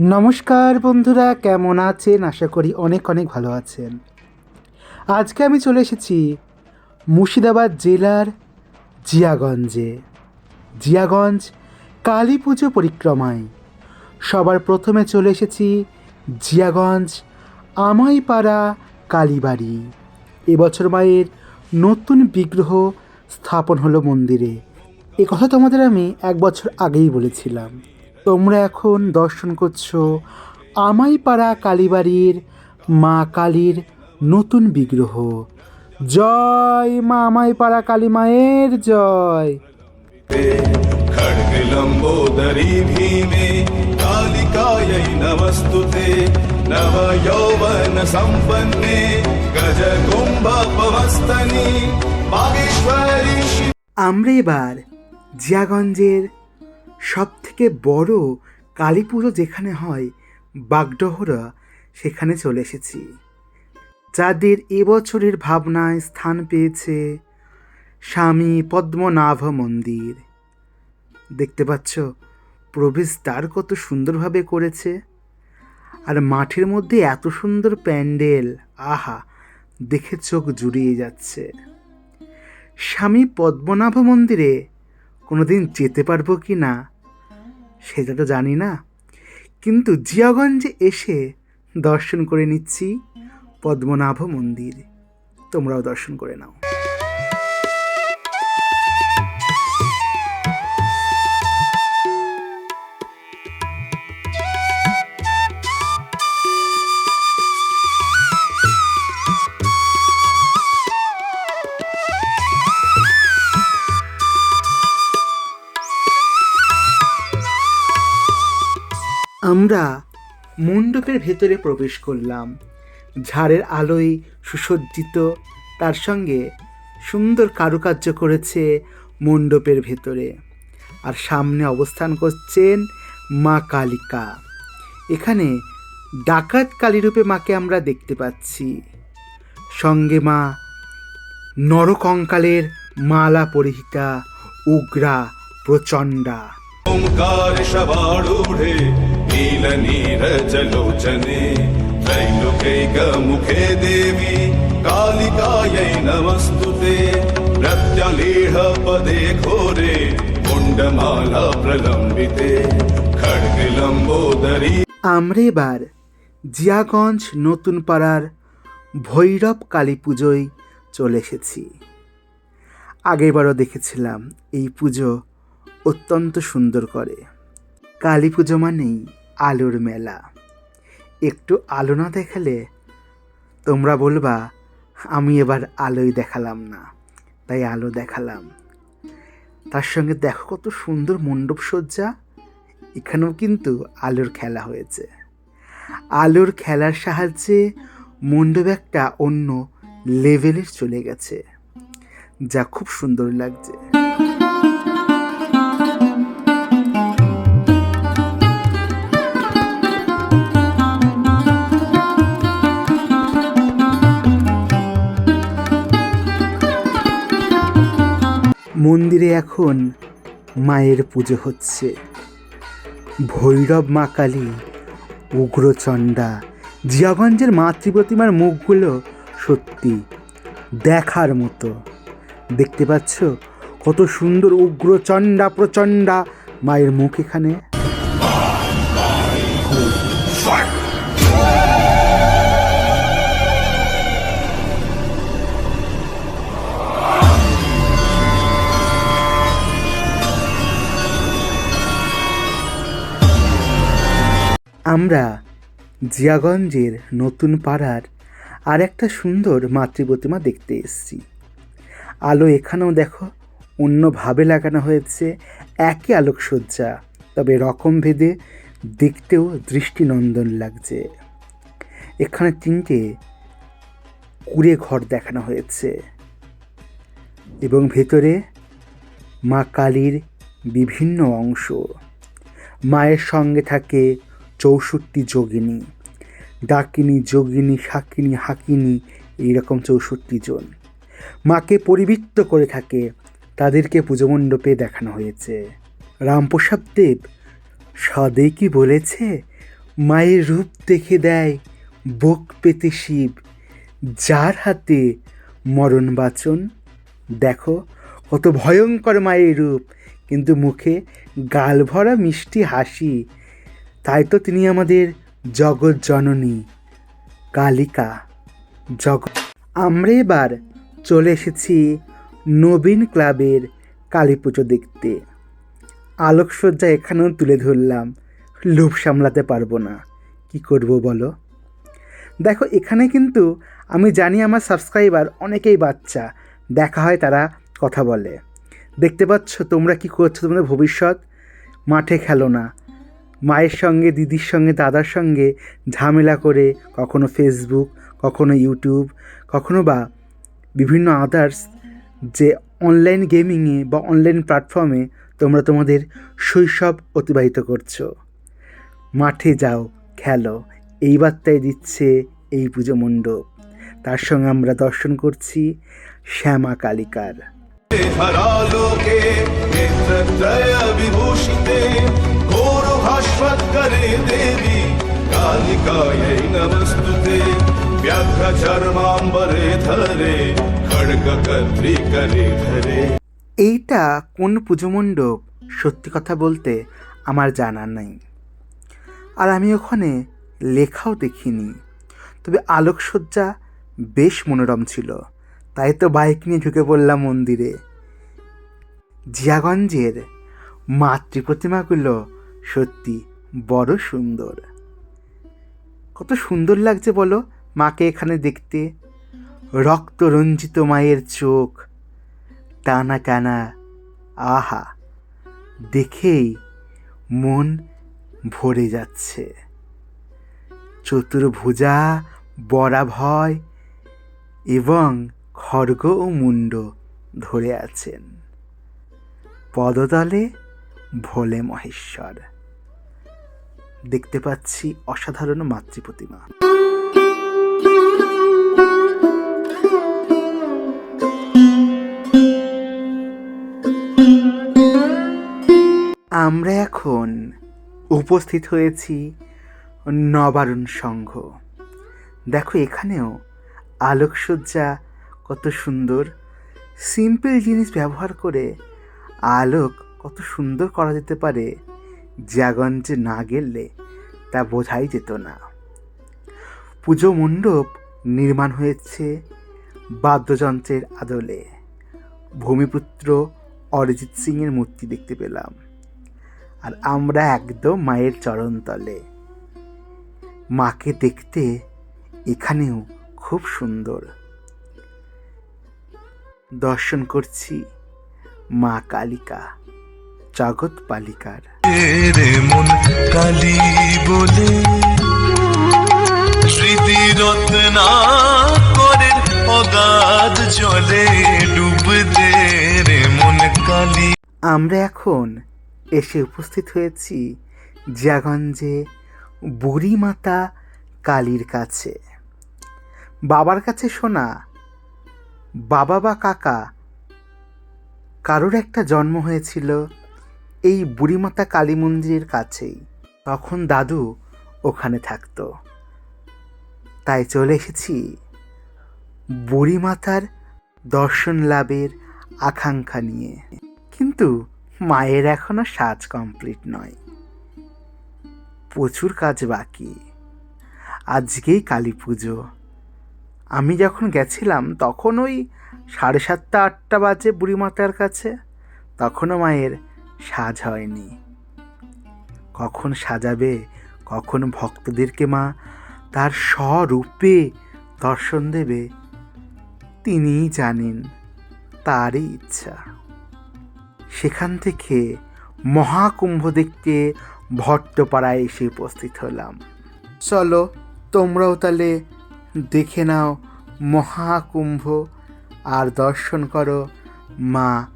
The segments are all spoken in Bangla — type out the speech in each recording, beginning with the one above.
নমস্কার বন্ধুরা, কেমন আছেন? আশা করি অনেক অনেক ভালো আছেন। আজকে আমি চলে এসেছি মুর্শিদাবাদ জেলার জিয়াগঞ্জে। জিয়াগঞ্জ কালী পুজো পরিক্রমায়। সবার প্রথমে চলে এসেছি জিয়াগঞ্জ আমাইপাড়া কালীবাড়ি। এবছর মায়ের নতুন বিগ্রহ স্থাপন হলো মন্দিরে। এ কথা তোমাদের আমি এক বছর আগেই বলেছিলাম। তোমরা এখন দর্শন করছো আমাইপাড়া কালীবাড়ির মা কালীর নতুন বিগ্রহ জয় মা আমাইপাড়া কালী মায়ের জয় खड्ग लम्बोदरी भीमे कालिकायै नमस्तुते नव यौवन सम्पन्ने गज कुम्भपवस्तनि बागेश्वरी शिव আমরা এবার জিয়াগঞ্জের সব থেকে বড় কালী পুজো যেখানে হয়, বাগডহরা, সেখানে চলে এসেছি। যাদের এবছরের ভাবনায় স্থান পেয়েছে স্বামী পদ্মনাভ মন্দির। দেখতে পাচ্ছ প্রবেশদ্বার কত সুন্দরভাবে করেছে। আর মাঠের মধ্যে এত সুন্দর প্যান্ডেল, আহা, দেখে চোখ জুড়িয়ে যাচ্ছে। স্বামী পদ্মনাভ মন্দিরে কোনোদিন যেতে পারব কি না, সেটা তো জানি না। কিন্তু জিয়াগঞ্জে এসে দর্শন করে নিচ্ছি পদ্মনাভ মন্দির। তোমরাও দর্শন করে নাও। আমরা মণ্ডপের ভেতরে প্রবেশ করলাম। ঝাড়ের আলোয় সুসজ্জিত, তার সঙ্গে সুন্দর কারুকার্য করেছে মণ্ডপের ভেতরে। আর সামনে অবস্থান করছেন মা কালিকা। এখানে ডাকাত কালীরূপে মাকে আমরা দেখতে পাচ্ছি। সঙ্গে মা নরকঙ্কালের মালা পরিহিতা, উগ্রা প্রচণ্ডা। నీల నీరజలోచనే త్రైలుకైక ముఖే దేవి కాళికాయై నమస్తుతే ప్రత్యలీఢ పదే ఘోరే কুণ্ডমাল প্রলম্বিতে খড়গলম্বোদরী আমরা এবার জিয়াগঞ্জ নতুন পাড়ার ভৈরব কালী পুজোয় চলে এসেছি। আগেবারও দেখেছিলাম এই পুজো অত্যন্ত সুন্দর করে। কালী পুজো মানেই আলোর মেলা। একটু আলো না দেখালে তোমরা বলবা, আমি এবার আলোই দেখালাম না। তাই আলো দেখালাম। তার সঙ্গে দেখো কত সুন্দর মণ্ডপ সজ্জা। এখানেও কিন্তু আলোর খেলা হয়েছে। আলোর খেলার সাহায্যে মণ্ডপ একটা অন্য লেভেলের চলে গেছে, যা খুব সুন্দর লাগছে। মন্দিরে এখন মায়ের পুজো হচ্ছে। ভৈরব মা কালী, উগ্রচণ্ডা, জিয়াগঞ্জের মাতৃপ্রতিমার মুখগুলো সত্যি দেখার মতো। দেখতে পাচ্ছ কত সুন্দর উগ্রচণ্ডা প্রচণ্ডা মায়ের মুখ এখানে। আমরা জিয়াগঞ্জের নতুন পাড়ার আর একটা সুন্দর মাতৃপ্রতিমা দেখতে এসেছি। আলো এখানেও দেখো, অন্যভাবে লাগানো হয়েছে, একই আলোকসজ্জা, তবে রকম ভেদে দেখতেও দৃষ্টিনন্দন লাগছে। এখানে তিনটে কুড়ে ঘর দেখানো হয়েছে। এবং ভেতরে মা কালীর বিভিন্ন অংশ। মায়ের সঙ্গে থাকে চৌষট্টি যোগিনী। ডাকিনী, যোগিনী শাকিনী হাকিনী, এইরকম চৌষট্টি জন। মাকে পরিবৃত্ত করে থাকে, তাদেরকে পুজোমণ্ডপে দেখানো হয়েছে। রামপ্রসাদ দেব সদেই কি বলেছে? মায়ের রূপ দেখে দেয়, বুক পেতে শিব। যার হাতে মরণ বাচন, দেখো কত ভয়ঙ্কর মায়ের রূপ, কিন্তু মুখে গাল ভরা মিষ্টি হাসি তাই তো তিনি আমাদের জগৎ জননী কালিকা জগৎ আমরা এবার চলে এসেছি নবীন ক্লাবের কালী পুজো দেখতে। আলোকসজ্জা এখানেও তুলে ধরলাম। লোভ সামলাতে পারব না। কি করব বলো? দেখো, এখানে কিন্তু আমি জানি আমার সাবস্ক্রাইবার অনেকেই বাচ্চা। দেখা হয় তারা কথা বলে। দেখতে পাচ্ছ তোমরা কি করছ? তোমাদের ভবিষ্যৎ মাঠে খেলো না। মায়ের সঙ্গে, দিদির সঙ্গে, দাদার সঙ্গে ঝামেলা করে কখনো ফেসবুক কখনো ইউটিউব কখনো বা বিভিন্ন আদার্স যে অনলাইন গেমিংয়ে বা অনলাইন প্ল্যাটফর্মে তোমরা তোমাদের শৈশব অতিবাহিত করছ। মাঠে যাও, খেলো, এই বার্তায় দিচ্ছে এই পুজো মণ্ডপ। তার সঙ্গে আমরা দর্শন করছি শ্যামা কালিকার। भास्वत्करे देवी कालिकायै नमस्तुते व्याघ्रचर्माम्बरे धरे खड्गकर्त्री करे धरे এইটা কোন পুজো মণ্ডপ সত্যি কথা বলতে আমার জানা নেই আর আমি ওখানে লেখাও দেখিনি তবে আলোকসজ্জা বেশ মনোরম ছিল তাই তো বাইক নিয়ে ঢুকে পড়লাম মন্দিরে জিয়াগঞ্জের মাতৃ প্রতিমাগুলো সত্যি বড় সুন্দর। কত সুন্দর লাগছে বলো মাকে এখানে দেখতে। রক্ত রঞ্জিত মায়ের চোখ, টানা টানা, আহা, দেখেই মন ভরে যাচ্ছে। চতুর্ভুজা, বরাভয় এবং খড়গ ও মুন্ড ধরে আছেন। পদতলে ভোলে মহেশ্বর। দেখতে পাচ্ছি অসাধারণ মাতৃ প্রতিমা আমরা এখন উপস্থিত হয়েছি নবারণ সংঘ। দেখো এখানেও আলোকসজ্জা কত সুন্দর। সিম্পল জিনিস ব্যবহার করে আলোক কত সুন্দর করা যেতে পারে। জাগঞ্জে না গেলে তা বোঝাই যেত না। পুজো মণ্ডপ নির্মাণ হয়েছে বাদ্যযন্ত্রের আদলে। ভূমিপুত্র অরিজিৎ সিংয়ের মূর্তি দেখতে পেলাম। আর আমরা একদম মায়ের চরণতলে মাকে দেখতে এখানেও খুব সুন্দর। দর্শন করছি মা কালিকা। জগৎ পালিকার। মন কালী বলে স্মৃতি করে অগাধ জলে ডুব রে মন কালী। আমরা এখন এসে উপস্থিত হয়েছি জিয়াগঞ্জে বুড়িমাতা কালীর কাছে। বাবার কাছে শোনা বাবা বা কাকা কারোর একটা জন্ম হয়েছিল এই বুড়িমাতা কালী মন্দিরের কাছেই। তখন দাদু ওখানে থাকতো। তাই চলে এসেছি বুড়িমাতার দর্শন লাভের আকাঙ্ক্ষা নিয়ে। কিন্তু মায়ের এখনও সাজ কমপ্লিট নয়। প্রচুর কাজ বাকি। আজকেই কালী পুজো। আমি যখন গেছিলাম, তখন ওই সাড়ে সাতটা, আটটা বাজে বুড়িমাতার কাছে। তখনও মায়ের সাজ হয়নি। কখন সাজাবে, কখন ভক্তদেরকে মা তার স্বরূপে দর্শন দেবে, তিনিই জানেন তারই ইচ্ছা। সেখান থেকে মহাকুম্ভ দেখতে ভট্টপাড়ায় এসে উপস্থিত হলাম। চলো, তোমরাও তাহলে দেখে নাও মহাকুম্ভ আর দর্শন করো মা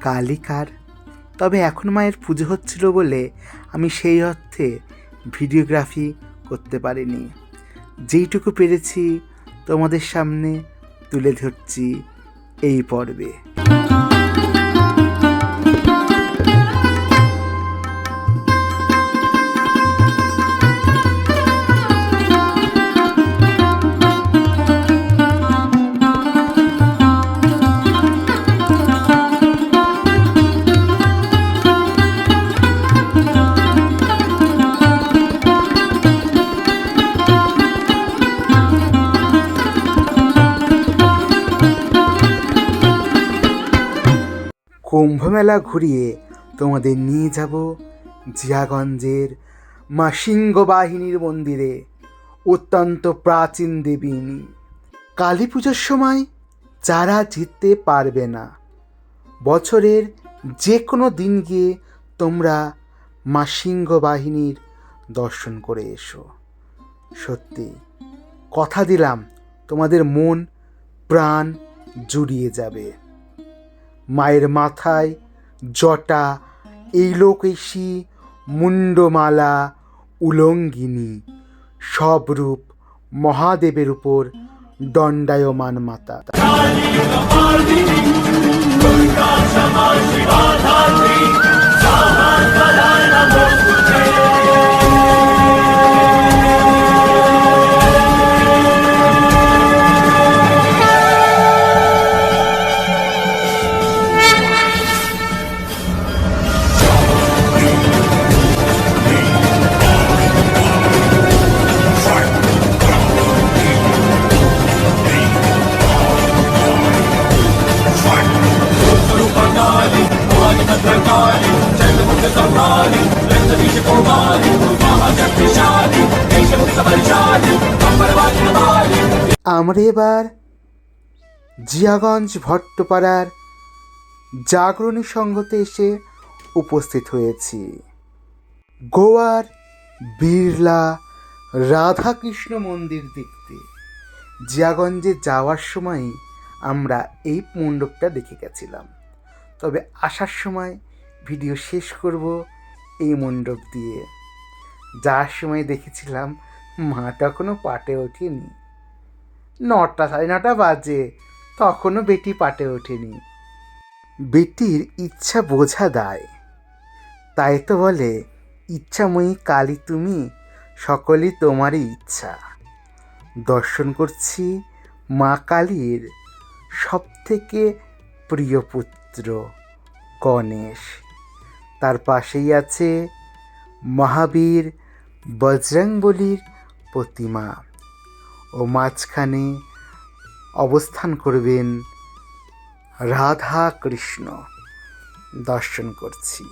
কালিকার তবে এখন মায়ের পুজো হচ্ছিল বলে আমি সেই অর্থে ভিডিওগ্রাফি করতে পারিনি। যেইটুকু পেরেছি তোমাদের সামনে তুলে ধরছি এই পর্বে। কুম্ভমেলা ঘুরিয়ে তোমাদের নিয়ে যাব জিয়াগঞ্জের মা সিংহ বাহিনীর মন্দিরে, অত্যন্ত প্রাচীন দেবী কালী পুজোর সময় যারা জিততে পারবে না, বছরের যে কোনো দিন গিয়ে তোমরা মা সিংহ বাহিনীর দর্শন করে এসো। সত্যি, কথা দিলাম, তোমাদের মন, প্রাণ জুড়িয়ে যাবে। মায়ের মাথায় জটা এই মুণ্ডমালা মুন্ডমালা উলঙ্গিনী। সব রূপ মহাদেবের উপর দণ্ডায়মান মাতা। আমরা এবার জিয়াগঞ্জ ভট্টপাড়ার জাগরণী সংঘতে এসে উপস্থিত হয়েছি। গোয়ার বিড়লা রাধাকৃষ্ণ মন্দির দেখতে। জিয়াগঞ্জে যাওয়ার সময় আমরা এই মণ্ডপটা দেখে গেছিলাম। তবে আসার সময় ভিডিও শেষ করব এই মণ্ডপ দিয়ে। যাওয়ার সময় দেখেছিলাম মা তখনও পাটে ওঠেনি। নটা সাড়ে নটা বাজে। তখনও বেটি পাটে ওঠেনি। বেটির ইচ্ছা বোঝা দায়। তাই তো বলে, ইচ্ছাময়ী কালী তুমি, সকলই তোমারই ইচ্ছা। দর্শন করছি মা কালীর সবথেকে প্রিয় পুত্র, গণেশ। তার পাশেই আছে মহাবীর বজরংবলীর প্রতিমা। ও মাঝখানে অবস্থান করবেন রাধা কৃষ্ণ। দর্শন করছি।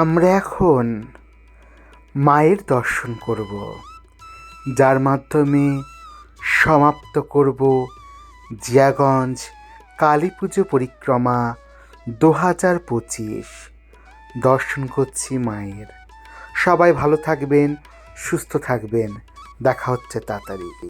আমরা এখন মায়ের দর্শন করব, যার মাধ্যমে সমাপ্ত করব জিয়াগঞ্জ কালী পুজো পরিক্রমা দু হাজার পঁচিশ। দর্শন করছি মায়ের। সবাই ভালো থাকবেন, সুস্থ থাকবেন। দেখা হচ্ছে তাড়াতাড়ি।